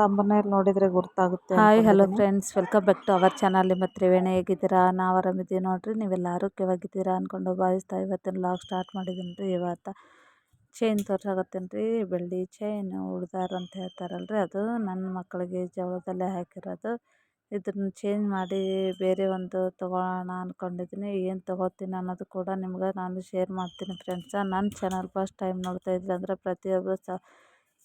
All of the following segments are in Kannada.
ತಮ್ಮನೇಲಿ ನೋಡಿದರೆ ಗೊತ್ತಾಗುತ್ತೆ hi hello friends welcome back to our channel ನಿಮ್ಮ ತ್ರಿವೇಣಿ ಹೇಗಿದ್ದೀರಾ? ನಾವು ಆರಾಮಿದ್ದೀವಿ ನೋಡಿರಿ. ನೀವೆಲ್ಲ ಆರೋಗ್ಯವಾಗಿದ್ದೀರಾ ಅಂದ್ಕೊಂಡು ಭಾವಿಸ್ತಾ ಇವತ್ತಿನ ಲಾಗ್ ಸ್ಟಾರ್ಟ್ ಮಾಡಿದ್ದೀನಿ ರೀ ಇವತ್ತು ಚೈನ್ ತೋರ್ಸಾಗತ್ತೇನು ರೀ ಬೆಳ್ಳಿ ಚೈನ್ ಉಳ್ದಾರ ಅಂತ ಹೇಳ್ತಾರಲ್ರಿ. ಅದು ನನ್ನ ಮಕ್ಕಳಿಗೆ ಜವಳದಲ್ಲೇ ಹಾಕಿರೋದು. ಇದನ್ನ ಚೇಂಜ್ ಮಾಡಿ ಬೇರೆ ಒಂದು ತೊಗೊಳ್ಳೋಣ ಅಂದ್ಕೊಂಡಿದ್ದೀನಿ ಏನು ತೊಗೋತೀನಿ ಅನ್ನೋದು ಕೂಡ ನಿಮ್ಗೆ ನಾನು ಶೇರ್ ಮಾಡ್ತೀನಿ ಫ್ರೆಂಡ್ಸ ನನ್ನ ಚಾನಲ್ ಫಸ್ಟ್ ಟೈಮ್ ನೋಡ್ತಾ ಇದ್ರಿ ಅಂದರೆ ಪ್ರತಿಯೊಬ್ಬರು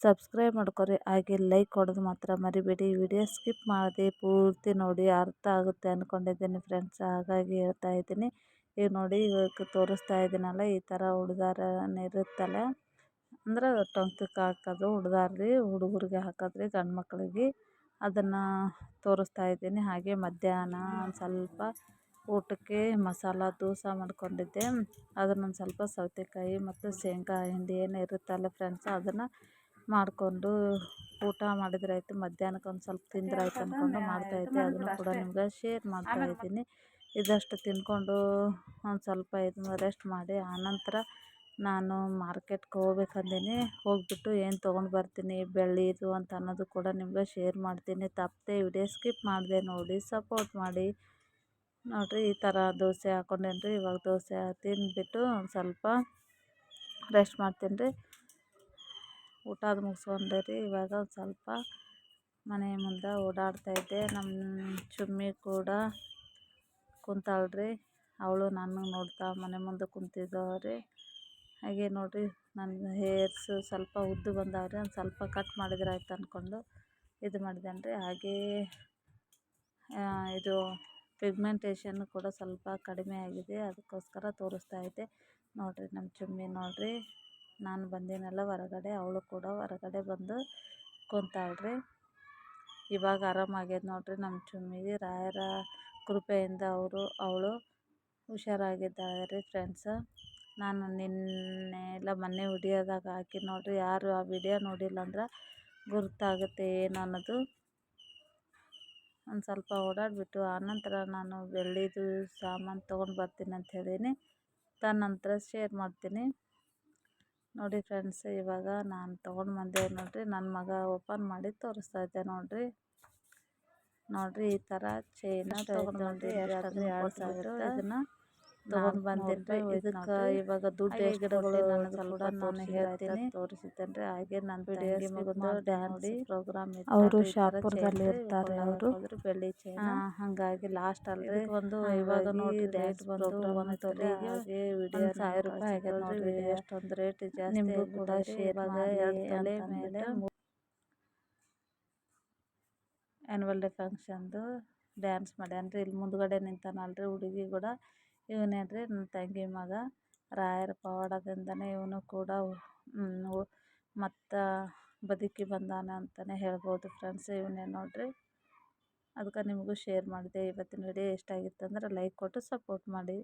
ಸಬ್ಸ್ಕ್ರೈಬ್ ಮಾಡ್ಕೊರಿ. ಹಾಗೆ ಲೈಕ್ ಕೊಡೋದು ಮಾತ್ರ ಮರಿಬೇಡಿ. ವಿಡಿಯೋ ಸ್ಕಿಪ್ ಮಾಡದೆ ಪೂರ್ತಿ ನೋಡಿ. ಅರ್ಥ ಆಗುತ್ತೆ ಅಂದ್ಕೊಂಡಿದ್ದೀನಿ ಫ್ರೆಂಡ್ಸ್ ಹಾಗಾಗಿ ಹೇಳ್ತಾ ಇದ್ದೀನಿ. ಈಗ ನೋಡಿ, ಇವಾಗ ತೋರಿಸ್ತಾ ಇದ್ದೀನಲ್ಲ, ಈ ಥರ ಹುಡುಗಾರನಿರುತ್ತಲ್ಲ ಅಂದ್ರೆ ಟೊಂಕಕ್ಕೆ ಹಾಕೋದು ಹುಡುಗಾರ್ರಿ ಹುಡುಗರಿಗೆ ಹಾಕೋದ್ರಿ ಗಂಡು ಮಕ್ಕಳಿಗೆ ಅದನ್ನು ತೋರಿಸ್ತಾ ಇದ್ದೀನಿ. ಹಾಗೆ ಮಧ್ಯಾಹ್ನ ಒಂದು ಸ್ವಲ್ಪ ಊಟಕ್ಕೆ ಮಸಾಲ ದೋಸೆ ಮಾಡ್ಕೊಂಡಿದ್ದೆ. ಅದನ್ನೊಂದು ಸ್ವಲ್ಪ ಸೌತೆಕಾಯಿ ಮತ್ತು ಶೇಂಗಾ ಹಿಂಡಿ ಏನು ಇರುತ್ತಲ್ಲ ಫ್ರೆಂಡ್ಸ್ ಅದನ್ನು ಮಾಡಿಕೊಂಡು ಊಟ ಮಾಡಿದ್ರಾಯ್ತು ಮಧ್ಯಾಹ್ನಕ್ಕೆ ಒಂದು ಸ್ವಲ್ಪ ತಿಂದ್ರಾಯ್ತು ಅಂದ್ಕೊಂಡು ಮಾಡ್ತಾಯಿದ್ದೆ ಅದನ್ನು ಕೂಡ ನಿಮ್ಗೆ ಶೇರ್ ಮಾಡ್ತಾಯಿದ್ದೀನಿ ಇದಷ್ಟು ತಿಂದ್ಕೊಂಡು ಒಂದು ಸ್ವಲ್ಪ ಇದು ರೆಸ್ಟ್ ಮಾಡಿ ಆನಂತರ ನಾನು ಮಾರ್ಕೆಟ್ಗೆ ಹೋಗ್ಬೇಕಂದೀನಿ. ಹೋಗಿಬಿಟ್ಟು ಏನು ತೊಗೊಂಡು ಬರ್ತೀನಿ ಬೆಳ್ಳೀದು ಅಂತ ಅನ್ನೋದು ಕೂಡ ನಿಮ್ಗೆ ಶೇರ್ ಮಾಡ್ತೀನಿ. ತಪ್ಪದೆ ವಿಡಿಯೋ ಸ್ಕಿಪ್ ಮಾಡಿದೆ ನೋಡಿ ಸಪೋರ್ಟ್ ಮಾಡಿ. ನೋಡಿರಿ ಈ ಥರ ದೋಸೆ ಹಾಕ್ಕೊಂಡೇನ್ರಿ ರೀ ಇವಾಗ ದೋಸೆ ತಿಂದುಬಿಟ್ಟು ಒಂದು ಸ್ವಲ್ಪ ರೆಸ್ಟ್ ಮಾಡ್ತೀನಿ ರೀ. ಊಟ ಅದು ಮುಗಿಸ್ಕೊಂಡೆ ರೀ. ಇವಾಗ ಒಂದು ಸ್ವಲ್ಪ ಮನೆ ಮುಂದೆ ಓಡಾಡ್ತಾಯಿದ್ದೆ ನಮ್ಮ ಚುಮ್ಮಿ ಕೂಡ ಕುಂತಾಳ್ರಿ. ಅವಳು ನನ್ನ ನೋಡ್ತಾ ಮನೆ ಮುಂದೆ ಕುಂತಿದ್ದಾವೆ ಹಾಗೆ ನೋಡಿರಿ ನನ್ನ ಹೇರ್ಸು ಸ್ವಲ್ಪ ಉದ್ದು ರೀ ಒಂದು ಸ್ವಲ್ಪ ಕಟ್ ಮಾಡಿದ್ರೆ ಆಯ್ತು ಅಂದ್ಕೊಂಡು ಇದು ಮಾಡಿದ್ದೇನೆ ರೀ. ಹಾಗೇ ಇದು ಪಿಗ್ಮೆಂಟೇಷನ್ ಕೂಡ ಸ್ವಲ್ಪ ಕಡಿಮೆ ಆಗಿದೆ. ಅದಕ್ಕೋಸ್ಕರ ತೋರಿಸ್ತಾ ಇದ್ದೆ. ನೋಡಿರಿ ನಮ್ಮ ಚುಮ್ಮಿ ನೋಡಿರಿ. ನಾನು ಬಂದೀನಲ್ಲ, ಹೊರಗಡೆ ಅವಳು ಕೂಡ ಹೊರಗಡೆ ಬಂದು ಕುಂತಾಳ್ರಿ. ಇವಾಗ ಆರಾಮಾಗ್ಯದ ನೋಡಿರಿ ನಮ್ಮ ಚುಮ್ಮಿಗೆ ರಾಯರ ಕೃಪೆಯಿಂದ ಅವರು, ಅವಳು ಹುಷಾರಾಗಿದ್ದಾಳೆ ರೀ ಫ್ರೆಂಡ್ಸ ನಾನು ನಿನ್ನೆ ಎಲ್ಲ ಮೊನ್ನೆ ವಿಡಿಯೋದಾಗ ಹಾಕಿ ನೋಡಿರಿ, ಯಾರು ಆ ವಿಡಿಯೋ ನೋಡಿಲ್ಲ ಅಂದ್ರೆ ಗುರುತಾಗುತ್ತೆ ಏನು ಅನ್ನೋದು. ಒಂದು ಸ್ವಲ್ಪ ಓಡಾಡಿಬಿಟ್ಟು ಆನಂತರ ನಾನು ಬೆಳ್ಳಿದು ಸಾಮಾನು ತೊಗೊಂಡು ಬರ್ತೀನಿ ಅಂತ ಹೇಳೀನಿ. ತನ್ನಂತರ ಶೇರ್ ಮಾಡ್ತೀನಿ. ನೋಡಿ ಫ್ರೆಂಡ್ಸ್ ಇವಾಗ ನಾನು ತೊಗೊಂಡು ಬಂದೆ ನೋಡಿರಿ. ನನ್ನ ಮಗ ಓಪನ್ ಮಾಡಿ ತೋರಿಸ್ತಾ ಇದ್ದೆ ನೋಡಿರಿ. ನೋಡಿರಿ ಈ ಥರ ಚೈನ ತೊಗೊಂಡು ಬಂದು ಎಷ್ಟಂದ್ರೆ ಎರಡು ಸಾವಿರ ಇದನ್ನು ತೊಗೊಂಡು ಬಂದಿದ್ದೆ ಇದಕ್ಕ ಇವಾಗ ದುಡ್ಡು ಗಿಡಗಳು ನಾನು ಸ್ವಲ್ಪ ನಾನು ಹೇಳ್ತೀನಿ. ತೋರಿಸಿದ್ದೇನೆ ಹಾಗೆ ನನ್ನ ತಂಗಿ ಡ್ಯಾನ್ಸ್ ಪ್ರೋಗ್ರಾಮ್ ಅವರು ಶಾಪುರದಲ್ಲಿ ಇರ್ತಾರೆ ಅವರು. ಬೆಳ್ಳಿ ಚೈನ ಹಾಗಾಗಿ ಲಾಸ್ಟ್ ಅಲ್ರಿ ಒಂದು ಇವಾಗ ನೋಡಿ ಡ್ಯಾನ್ಸ್ ಪ್ರೋಗ್ರಾಮ್ ಅಂತ ವಿಡಿಯೋ ಸಾವಿರ ರೂಪಾಯಿ ಆಗ್ಯದ ನೋಡ್ರಿ ಎಷ್ಟೊಂದು ರೇಟ್ ಜಾಸ್ತಿ ನಿಮಗೂ ಕೂಡ ಎರಡು ತಲೆ ಮೇಲೆ ಆ್ಯನ್ವಲ್ ಡೇ ಫಂಕ್ಷನ್ದು ಡ್ಯಾನ್ಸ್ ಮಾಡ್ಯಾನ್ರಿ. ಇಲ್ಲಿ ಮುಂದ್ಗಡೆ ನಿಂತಾನಲ್ರಿ ಹುಡುಗಿ ಕೂಡ. ಇವನೇ ರೀ ನನ್ನ ತಂಗಿ ಮಗ, ರಾಯರ ಪವಾಡದಿಂದನೇ ಇವನು ಕೂಡ ಮತ್ತೆ ಬದುಕಿ ಬಂದಾನ ಅಂತಲೇ ಹೇಳ್ಬೋದು ಫ್ರೆಂಡ್ಸ್ ಇವನೇ ನೋಡಿರಿ. ಅದಕ್ಕೆ ನಿಮಗೂ ಶೇರ್ ಮಾಡಿದೆ. ಇವತ್ತಿನ ವಿಡಿಯೋ ಇಷ್ಟ ಆಗಿತ್ತಂದ್ರೆ ಲೈಕ್ ಕೊಟ್ಟು ಸಪೋರ್ಟ್ ಮಾಡಿ.